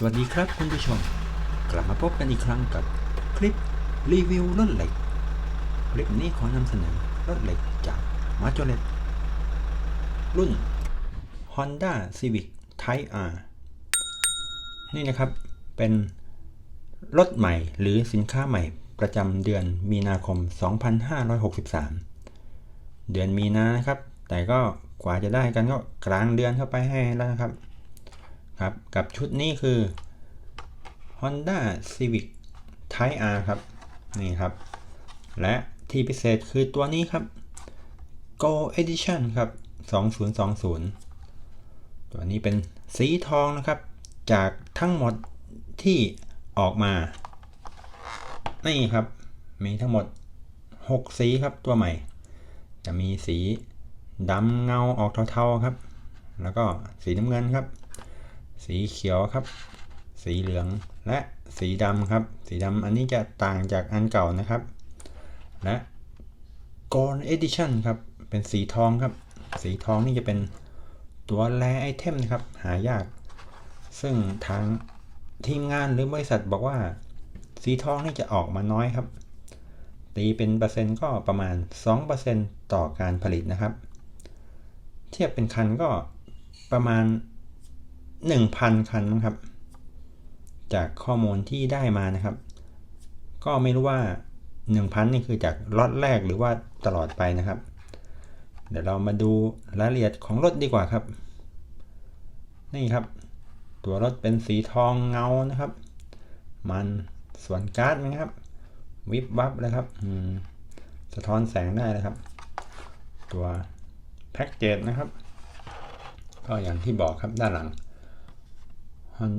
สวัสดีครับคุณผู้ชม กลับมาพบกันอีกครั้งกับคลิปรีวิวรถเหล็ก คลิปนี้ขอนำเสนอรถเหล็กจากมาจเลตรุ่น Honda Civic Type R นี่นะครับเป็นรถใหม่หรือสินค้าใหม่ประจำเดือนมีนาคม 2563 เดือนมีนานะครับ แต่ก็กว่าจะได้กันก็กลางเดือนเข้าไปให้แล้วนะครับ ครับ กับชุดนี้คือ Honda Civic Type R ครับ นี่ครับ และที่พิเศษคือตัวนี้ครับ Go Edition ครับ 2020 ตัวนี้เป็นสีทองนะครับ จากทั้งหมดที่ออกมา นี่ครับ มีทั้งหมด 6 สีครับตัวใหม่ จะมีสีดำเงาออกเทาๆครับ แล้วก็สีน้ำเงินครับ สีเขียวครับ สีเหลืองและสีดำครับ สีดำอันนี้จะต่างจากอันเก่านะครับ และ Gold Edition ครับ เป็นสีทองครับ สีทองนี่จะเป็นตัวแรไอเทมนะครับ หายาก ซึ่งทางทีมงานหรือบริษัทบอกว่า สีทองนี่จะออกมาน้อยครับ ตีเป็นเปอร์เซ็นต์ก็ประมาณ 2%ต่อการผลิตนะครับ เทียบเป็นคันก็ประมาณ 1,000 คันมั้งครับ จากข้อมูลที่ได้มานะครับ ก็ไม่รู้ว่า 1,000 นี่คือจากล็อตแรกหรือว่าตลอดไปนะครับ เดี๋ยวเรามาดูรายละเอียดของรถดีกว่าครับ นี่ครับ ตัวรถเป็นสีทองเงานะครับ มันส่วนการ์ดนะครับ วิบวับเลยครับสะท้อนแสงได้เลยครับ ตัวแพ็กเกจนะครับ ก็อย่างที่บอกครับด้านหลัง Hon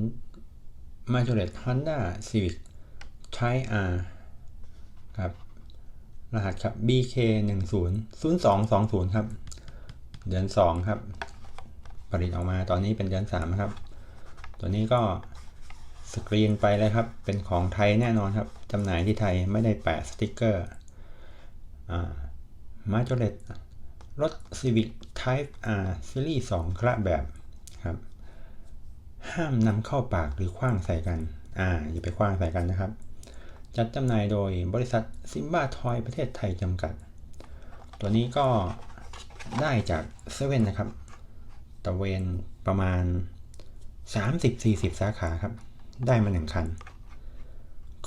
m a j o r e t Honda Civic Type R ครับ รหัสครับ BK 1 0 0 2 2 0ครับ เดือน 2 ครับ ผลิตออกมาตอนนี้เป็นเดือน 3 ครับ ตัวนี้ก็สกรีนไปเลยครับ เป็นของไทยแน่นอนครับ จำหน่ายที่ไทยไม่ได้แปะสติกเกอร์มาจ o เลตรถ Civic Type R ซีรีส์2คระแบบครับ ห้ามนำเข้าปากหรือคว้างใส่กัน อ่า อย่าไปคว้างใส่กันนะครับ จัดจำหน่ายโดยบริษัทซิมบ้าทอยประเทศไทยจำกัด ตัวนี้ก็ได้จากเซเว่นนะครับ ตะเวนประมาณ 30-40 สาขาครับ ได้มาหนึ่งคัน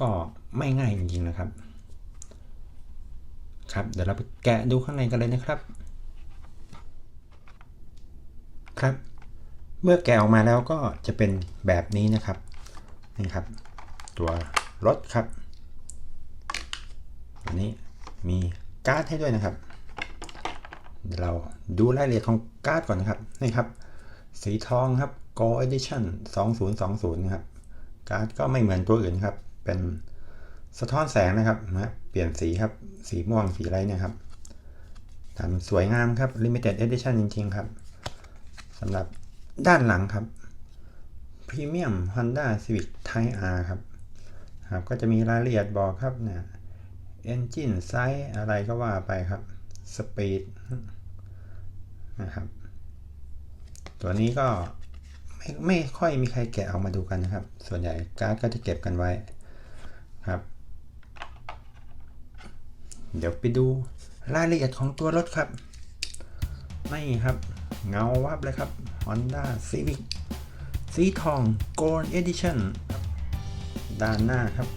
ก็ไม่ง่ายจริงๆนะครับ ครับ เดี๋ยวเราไปแกะดูข้างในกันเลยนะครับ ครับ เมื่อแกะออกมาแล้วก็จะเป็นแบบนี้นะครับนี่ครับ ตัวรถครับอันนี้มีการ์ดให้ด้วยนะครับเดี๋ยวเราดูรายละเอียดของการ์ดก่อนนะครับนี่ครับ สีทองครับ Go Edition 2020นะครับการ์ดก็ไม่เหมือนตัวอื่นครับ เป็นสะท้อนแสงนะครับนะเปลี่ยนสีครับ สีม่วงสีอะไรเนี่ยครับทำสวยงามครับ Limited Edition จริง ๆ ครับสำหรับ ด้านหลังครับ Premium Honda Civic Type R ครับครับก็จะมีรายละเอียดบอกครับเนี่ย Engine Size อะไรก็ว่าไปครับ Speed นะครับ ตัวนี้ก็ไม่ไม่ค่อยมีใครแกะออกมาดูกันนะครับ ส่วนใหญ่การ์ดก็จะเก็บกันไว้ครับ เดี๋ยวไปดูรายละเอียดของตัวรถครับนี่ครับ เงาวับเลยครับ Honda Civic สีทอง Gold Edition ด้านหน้าครับ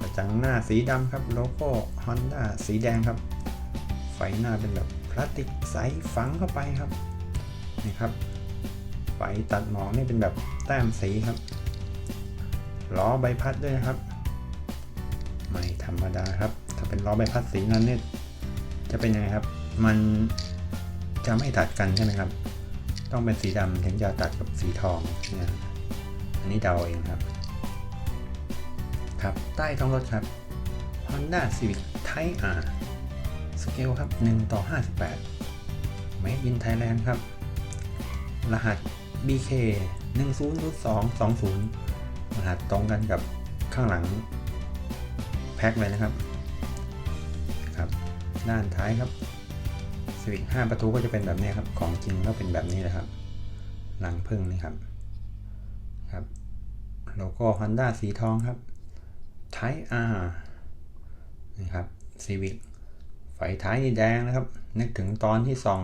กระจังหน้าสีดำครับ โลโก้ Honda สีแดงครับ ไฟหน้าเป็นแบบพลาสติกใสฝังเข้าไปครับ นี่ครับ ไฟตัดหมอกนี่เป็นแบบแต้มสีครับ ล้อใบพัดด้วยนะครับ ไม่ธรรมดาครับ ถ้าเป็นล้อใบพัดสีนั้นเนี่ยจะเป็นยังไงครับ มัน จะไม่ตัดกันใช่ไหมครับ ต้องเป็นสีดำถึงจะตัดกับสีทองเนี่ยอันนี้เดาเองครับ ครับ ใต้ท้องรถครับ Honda Civic Type R สเกลครับ 1 ต่อ 58 Made in Thailand ครับ รหัส BK 100220 รหัสตรงกันกับข้างหลัง แพ็คเลยนะครับ ครับ ด้านท้ายครับ Civic 5ประตูก็จะเป็นแบบนี้ครับ ของจริงก็เป็นแบบนี้นะครับหลังพึ่งนี่ครับ ครับ โลโก้ Honda สีทองครับ Type R นี่ครับ Civic ไฟท้ายนี่แดงนะครับ นึกถึงตอนที่ส่อง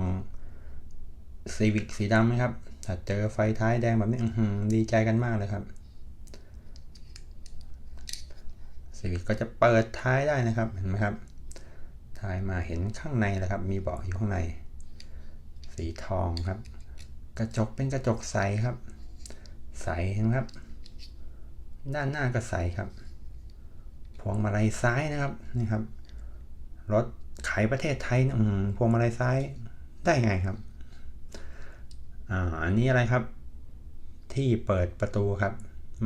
Civic สีดำไหมครับ ถ้าเจอไฟท้ายแดงแบบนี้ดีใจกันมากเลยครับ Civic ก็จะเปิดท้ายได้นะครับ เห็นไหมครับ ท้ายมาเห็นข้างในแล้วครับ มีเบาะอยู่ข้างใน สีทองครับ กระจกเป็นกระจกใสครับ ใสเห็นไหมครับ ด้านหน้าก็ใสครับ พวงมาลัยซ้ายนะครับนี่ครับ รถขายประเทศไทยนะอืมพวงมาลัยซ้ายได้ไงครับ อ่า อันนี้อะไรครับ ที่เปิดประตูครับ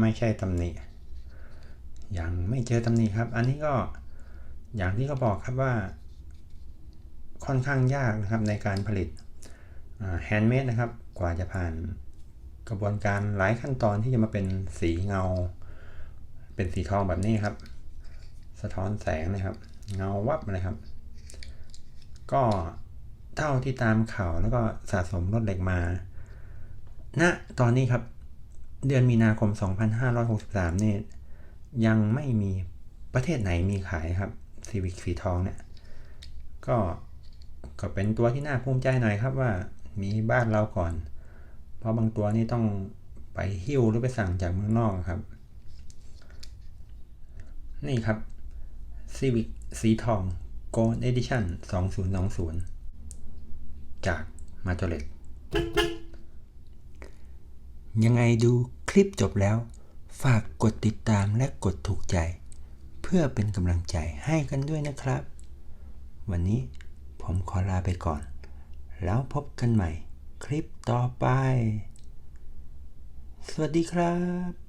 ไม่ใช่ตำหนิ ยังไม่เจอตำหนิครับ อันนี้ก็อย่างที่เขาบอกครับว่า ค่อนข้างยากนะครับในการผลิตแฮนด์เมดนะครับ กว่าจะผ่านกระบวนการหลายขั้นตอนที่จะมาเป็นสีเงา เป็นสีทองแบบนี้ครับ สะท้อนแสงนะครับ เงาวับเลยครับ ก็เท่าที่ตามข่าวแล้วก็สะสมรถเหล็กมาณตอนนี้ครับ เดือนมีนาคม 2563นี่ยยังไม่มีประเทศไหนมีขายครับ Civic สีทองเนี่ยก็ ก็เป็นตัวที่น่าภูมิใจหน่อยครับว่ามีบ้านเราก่อน เพราะบางตัวนี่ต้องไปหิ้วหรือไปสั่งจากเมืองนอกครับ นี่ครับ Civic สีทอง Gold Edition 2020 จากมาจเลตยังไงดูคลิปจบแล้ว ฝากกดติดตามและกดถูกใจ เพื่อเป็นกำลังใจให้กันด้วยนะครับ วันนี้ ผมขอลาไปก่อน แล้วพบกันใหม่ คลิปต่อไป สวัสดีครับ